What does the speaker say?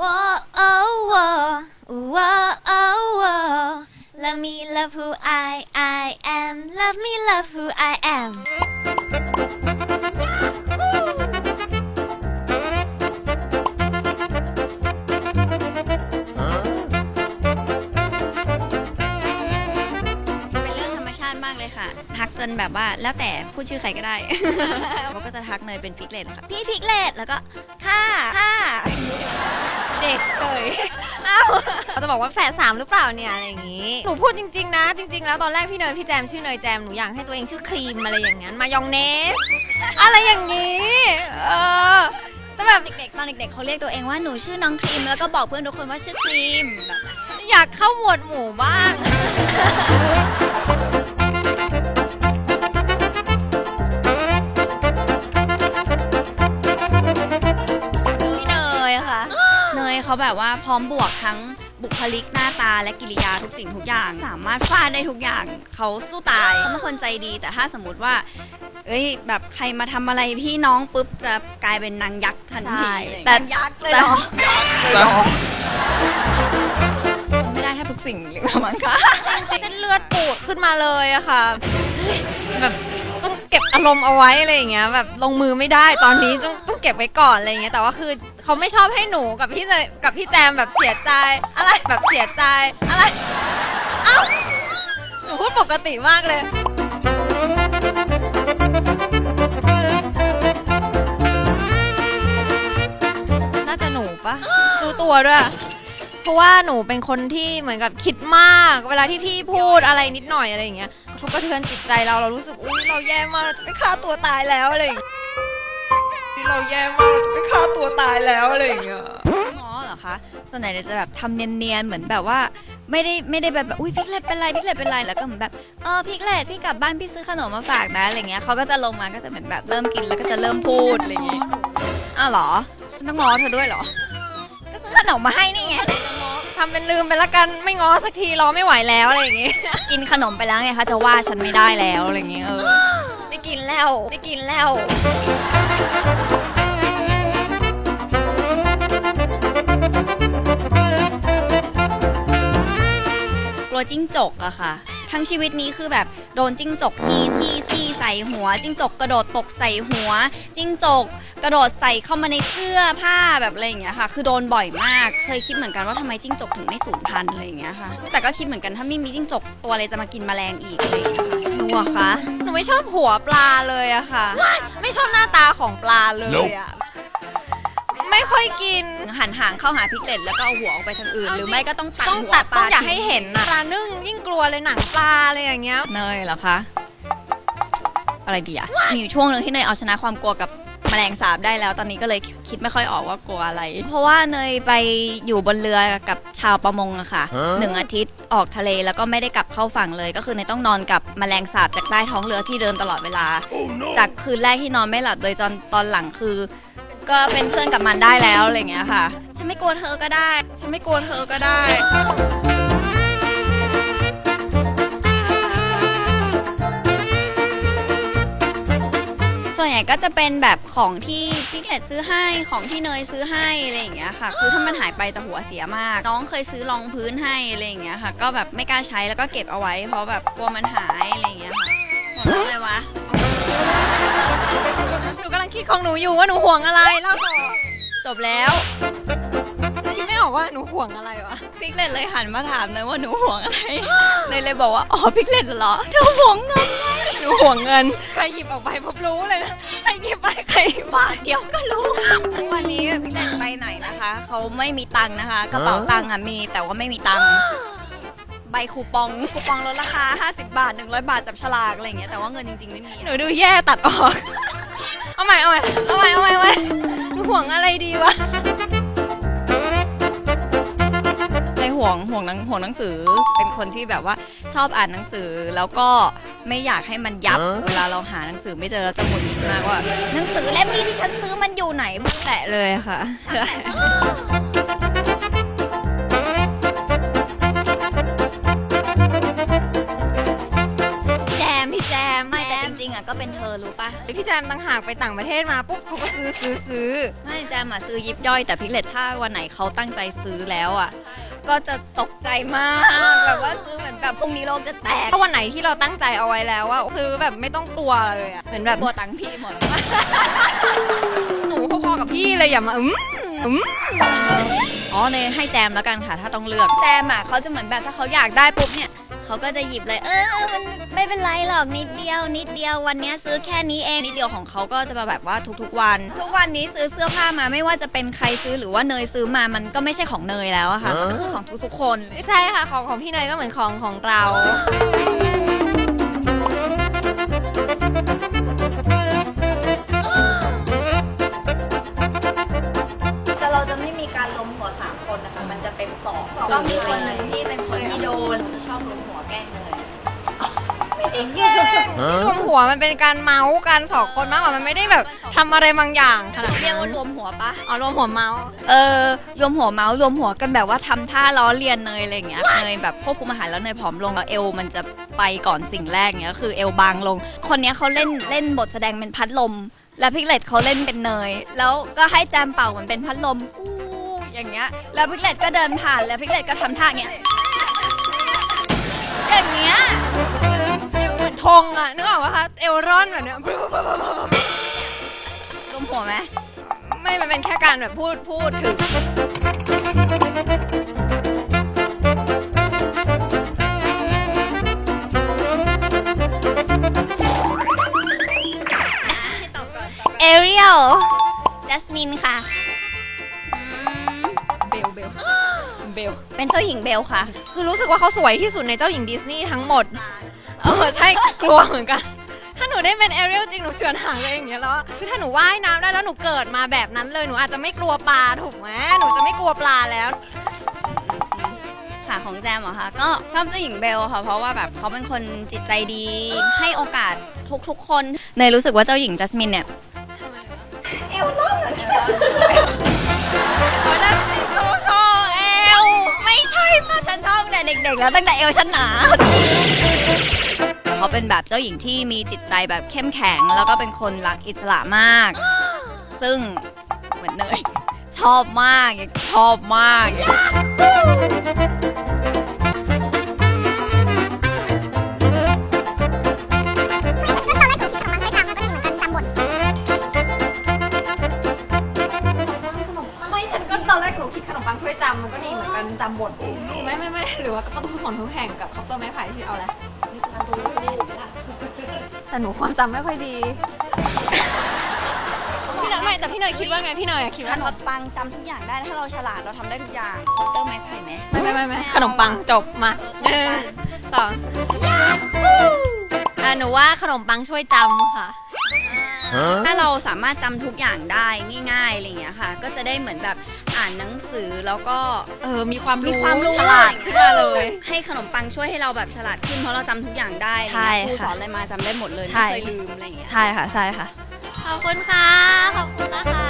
Whoa, oh, whoa, whoa, oh, whoa. Let me love who I, I am. Love me, love who I am. เป็นเรื่องธรรมชาติมากเลยค่ะ ทักจนแบบว่าแล้วแต่พูดชื่อใครก็ได้เขาก็จะทักเนยเป็นพิกเลตนะคะพี่พิกเลตแล้วก็ค่ะค่ะ เด็กเกยอ้าวเขาจะบอกว่าแฝดสามหรือเปล่าเนี่ยอะไรอย่างนี้ หนูพูดจริง ๆ นะ จริง ๆ แล้วตอนแรกพี่เนยพี่แจมชื่อเนยแจมหนูอยากให้ตัวเองชื่อครีมอะไรอย่างนั้นมายองเนสอะไรอย่างนี้เออแต่แบบเด็กๆตอนเด็กๆเขาเรียกตัวเองว่าหนูชื่อน้องครีมแล้วก็บอกเพื่อนทุกคนว่าชื่อครีมแบบอยากเข้าหมวดหมู่บ้าง เนยเขาแบบว่าพร้อมบวกทั้งบุคลิกหน้าตาและกิริยาทุกสิ่งทุกอย่าง สามารถฟาดได้ทุกอย่างเขาสู้ตายเขาเป็นคนใจดี แต่ถ้าสมมติว่า เอ้ยแบบใครมาทำอะไรพี่น้องปุ๊บจะกลายเป็นนางยักษ์ทันทีใช่อะไรอย่างแต่เงี้ยยักษ์เลยแต่เหรอไม่ได้แทบทุกสิ่งเลยมั้งคะ เส้นเลือดปูดขึ้นมาเลยอะค่ะ แบบต้อง เก็บอารมณ์เอาไว้อะไรอย่างเงี้ยแบบลงมือไม่ได้ตอนนี้ต้องต้องเก็บไว้ก่อนอะไรอย่างเงี้ยแต่ว่าคือเขาไม่ชอบให้หนูกับพี่เจกับพี่แจมแบบเสียใจ อะไรแบบเสียใจอะไรเอ้าหนูพูดปกติมากเลย น่าจะหนูปะรู้ตัวด้วย ราะว่าหนูเป็นคนที่เหมือนกับคิดมาก เวลาที่พี่พูดอะไรนิดหน่อยอะไรอย่างเงี้ยกระทบกระเทือนจิตใจเราเรารู้สึกอุ้ยเราแย่มากเราจะไปฆ่าตัวตายแล้วอะไรอย่างเงี้ยอุ๊ยเราแย่มากเราจะไปฆ่าตัวตายแล้วอะไรอย่างเงี้ยง้อเหรอคะส่วนใหญ่เนี่ยจะแบบทำเนียนๆเหมือนแบบว่า ไม่ได้ไม่ได้แบบแบบอุ้ยพิกเลตเป็นไรพิกเลตเป็นไรแล้วก็เหมือนแบบเออพิกเลตพี่กลับบ้านพี่ซื้อขนมมาฝากนะอะไรเงี้ยเขาก็จะลงมาก็จะเหมือนแบบเริ่มกินแล้วก็จะเริ่มพูดอะไรเงี้ยอ้าวเหรอต้องง้อเธอด้วยเหรอก็ซื้อขนมมาให้นี่ไง ทำเป็นลืมไปละกันไม่ง้อสักทีรอไม่ไหวแล้วอะไรอย่างเงี้ย กินขนมไปแล้วไงคะจะว่าฉันไม่ได้แล้วอะไรเงี้ยเออไม่กินแล้วไม่กินแล้ว จิ้งจกอะค่ะ ทั้งชีวิตนี้คือแบบโดนจิ้งจกที่ที่ที่ใส่หัว จิ้งจกกระโดดตกใส่หัว จิ้งจกกระโดดใส่เข้ามาในเสื้อผ้าแบบอะไรอย่างเงี้ยค่ะ คือโดนบ่อยมาก เคยคิดเหมือนกันว่าทำไมจิ้งจกถึงไม่สูญพันธุ์อะไรอย่างเงี้ยค่ะ แต่ก็คิดเหมือนกันถ้าไม่มีจิ้งจกตัวอะไรจะมากินแมลงอีกอะไรอย่างเงี้ยค่ะ หนูอะคะ หนูไม่ชอบหัวปลาเลยอะค่ะ ไม่ชอบหน้าตาของปลาเลยอะ ไม่ค่อยกินหันหางเข้าหาพิกเลตแล้วก็เอาหัวออกไปทางอื่น เอาหรือจริงไม่ก็ต้องตัดต้องหัวตัดปลต้องอย่าให้ทิ้เห็นนะปลานึ่งยิ่งกลัวเลยหนังปลาอะไรอย่างเงี้ย เนยเหรอคะ อะไรดีอะมีอยู่ช่วงหนึ่งที่เนยเอาชนะความกลัวกับแมลงสาบได้แล้ว ตอนนี้ก็เลยคิดไม่ค่อยออกว่ากลัวอะไร เพราะว่าเนยไปอยู่บนเรือกับชาวประมงอะค่ะฮะ หนึ่งอาทิตย์ออกทะเลแล้วก็ไม่ได้กลับเข้าฝั่งเลย ก็คือเนยต้องนอนกับแมลงสาบจากใต้ท้องเรือที่เดิมตลอดเวลาจากคืนแรกที่นอนไม่หลับเลยจนตอนหลังคือ ก็เป็นเพื่อนกับมันได้แล้วอะไรอย่างเงี้ยค่ะ ฉันไม่กลัวเธอก็ได้ ฉันไม่กลัวเธอก็ได้ ส่วนใหญ่ก็จะเป็นแบบของที่พี่เลตซื้อให้ของที่เนยซื้อให้อะไรอย่างเงี้ยค่ะ คือถ้ามันหายไปจะหัวเสียมาก น้องเคยซื้อรองพื้นให้อะไรอย่างเงี้ยค่ะ ก็แบบไม่กล้าใช้แล้วก็เก็บเอาไว้ เพราะแบบกลัวมันหายอะไรอย่างเงี้ยค่ะหัวเราะอะไรวะ หนูกำลังคิดของหนูอยู่ว่าหนูห่วงอะไรเล่าต่อจบแล้วคิดไม่ออกว่าหนูห่วงอะไรวะพิกเลตเลยหันมาถามเนยว่าหนูห่วงอะไรเนยเลยบอกว่าอ๋อพิกเลตเหรอเธอห่วงเงินไงหนูห่วงเงินใครหยิบออกไปพบรู้เลยนะใครหยิบไปใครหยิบบาทเดียวก็รู้ทุกวันนี้พิกเลตไปไหนนะคะเขาไม่มีตังค์นะคะกระเป๋าตังค์อะมีแต่ว่าไม่มีตังค์ ใบคูปอง คูปองลดราคา 50 บาท 100 บาทจับฉลากอะไรอย่างเงี้ยแต่ว่าเงินจริง ๆ ไม่มี หนูดูแย่ตัดออก เอาใหม่ เอาใหม่ เอาใหม่ เอาใหม่เอาใหม่หนูห่วงอะไรดีวะในห่วงห่วงหนังห่วงหนังสือเป็นคนที่แบบว่าชอบอ่านหนังสือ แล้วก็ไม่อยากให้มันยับฮะเวลาเราหาหนังสือไม่เจอเราจะหงุดหงิดมากว่า หนังสือเล่มนี้ที่ฉันซื้อมันอยู่ไหน แตะเลยค่ะแจ พี่แจมต่างหากไปต่างประเทศมาปุ๊บเขาก็ซื้อซื้อซื้อไม่แจมอะซื้อยิบย่อย แต่พิกเลตถ้าวันไหนเขาตั้งใจซื้อแล้วอะ ก็จะตกใจมากแบบว่าซื้อเหมือนแบบพรุ่งนี้โลกจะแตกถ้าวันไหนที่เราตั้งใจเอาไว้แล้วว่าซื้อแบบไม่ต้องกลัวเลยอะเหมือนแบบตัวตังค์พี่หมด หนูพอๆกับพี่เลยอย่ามาอืมอืมอ๋อเลยให้แจมแล้วกันค่ะ ถ้าต้องเลือกแจมอะเขาจะเหมือนแบบถ้าเขาอยากได้ปุ๊บเนี่ย เขาก็จะหยิบเลยเออมันไม่เป็นไรหรอกนิดเดียว นิดเดียววันเนี้ยซื้อแค่นี้เองนิดเดียวของเขาก็จะมาแบบว่าทุกๆวัน ทุกวันนี้ซื้อเสื้อผ้ามาไม่ว่าจะเป็นใครซื้อหรือว่าเนยซื้อมามันก็ไม่ใช่ของเนยแล้วอะค่ะมันก็คือของทุกๆคนใช่ค่ะของของพี่เนยก็เหมือนของของเรา แต่เราจะไม่มีการล้มหัวสามคนนะคะ มันจะเป็นสองต้องมีคนหนึ่งที่เป็นค นที่โดนจะชอบล้มหัวแกล้งเลยรวมหัวมันเป็นการเมาส์กันสองคนมากกว่ามันไม่ได้แบบทำอะไรบางอย่างขนาดเรียกว่ารวมหัวปะอ๋อรวมหัวเมาส์เออรวมหัวเมาส์รวมหัวกันแบบว่าทำท่าล้อเลียนเนยอะไรอย่างเงี้ยเนยแบบควบคุมอาหารแล้วเนยผอมลงแล้วเอวมันจะไปก่อนสิ่งแรกเงี้ยคือเอวบางลง คนเนี้ยเขาเล่นเล่นบทแสดงเป็นพัดลม แล้วพิกเลตเขาเล่นเป็นเนย แล้วก็ให้แจมเป่าเหมือนเป็นพัดลมฟูอย่างเงี้ยแล้วพิกเลตก็เดินผ่านแล้วพิกเลตก็ทำท่าอย่าเงี้ย อย่างเงี้ยเหมือนธงอะนึกออกปะคะเอลรอนแบบเนี้ยลมหัวไหมไม่มันเป็นแค่การแบบพูดพูดถึง เป็นเจ้าหญิงเบลค่ะ คือรู้สึกว่าเขาสวยที่สุดในเจ้าหญิงดิสนีย์ทั้งหมด เออใช่กลัวเหมือนกัน ถ้าหนูได้เป็นเอเรียลจริงหนูเฉือนหางเลยอย่างเงี้ยแล้วคือถ้าหนูว่ายน้ำได้แล้วหนูเกิดมาแบบนั้นเลยหนูอาจจะไม่กลัวปลาถูกไหมหนูจะไม่กลัวปลาแล้วค่ะของแจมเหรอคะก็ชอบเจ้าหญิงเบลค่ะเพราะว่าแบบเขาเป็นคนจิตใจดี ให้โอกาสทุกๆคนเนยรู้สึกว่าเจ้าหญิงจัสมินเนี่ยเอวล่องเขาได้โชว์โชว์เอลไมาฉันชอบตั้งแต่เด็กๆ แล้วตั้งแต่เอวฉันหนาเขาเป็นแบบเจ้าหญิงที่มีจิตใจแบบเข้มแข็ง แล้วก็เป็นคนรักอิสระมาก ซึ่งเหมือนเนยชอบมากชอบมาก อนกันจำบทไม่ไม่ไม่หรือว่าประตูหอนทุกแห่งกับคัพเตอร์ไม้ไผ่ที่เอาอะไรแต่หนูความจำไม่ค่อยดี พี่เนยไม่แต่พี่เนยคิดว่าไงพี่เนยอะคิดขว่านมปังจำทุกอย่างได้ถ้าเราฉลาดเราทำได้ทุกอย่างคอปเตอร์ไม้ไผ่ไหม ไม่ไม่ไม่ไม่ขนมปังจบมาหนึ่งสองอะหนูว่าขนมปังช่วยจำค่ะ ถ้าเราสามารถจำทุกอย่างได้ง่ายๆอะไรอย่างเงี้ยค่ะ ก็จะได้เหมือนแบบอ่านหนังสือแล้วก็เออมีความมีรู้ความรู้ฉลาดขึ้นมาเลย ให้ขนมปังช่วยให้เราแบบฉลาดขึ้นเพราะเราจำทุกอย่างได้ใช่อะไรเงี้ยครูค่ะสอนอะไรมาจำได้หมดเลยใช่ไม่เคยลืมอะไรอย่างเงี้ย ใช่ค่ะใช่ค่ะ ขอบคุณค่ะ ขอบคุณนะคะขอบคุณค่ะ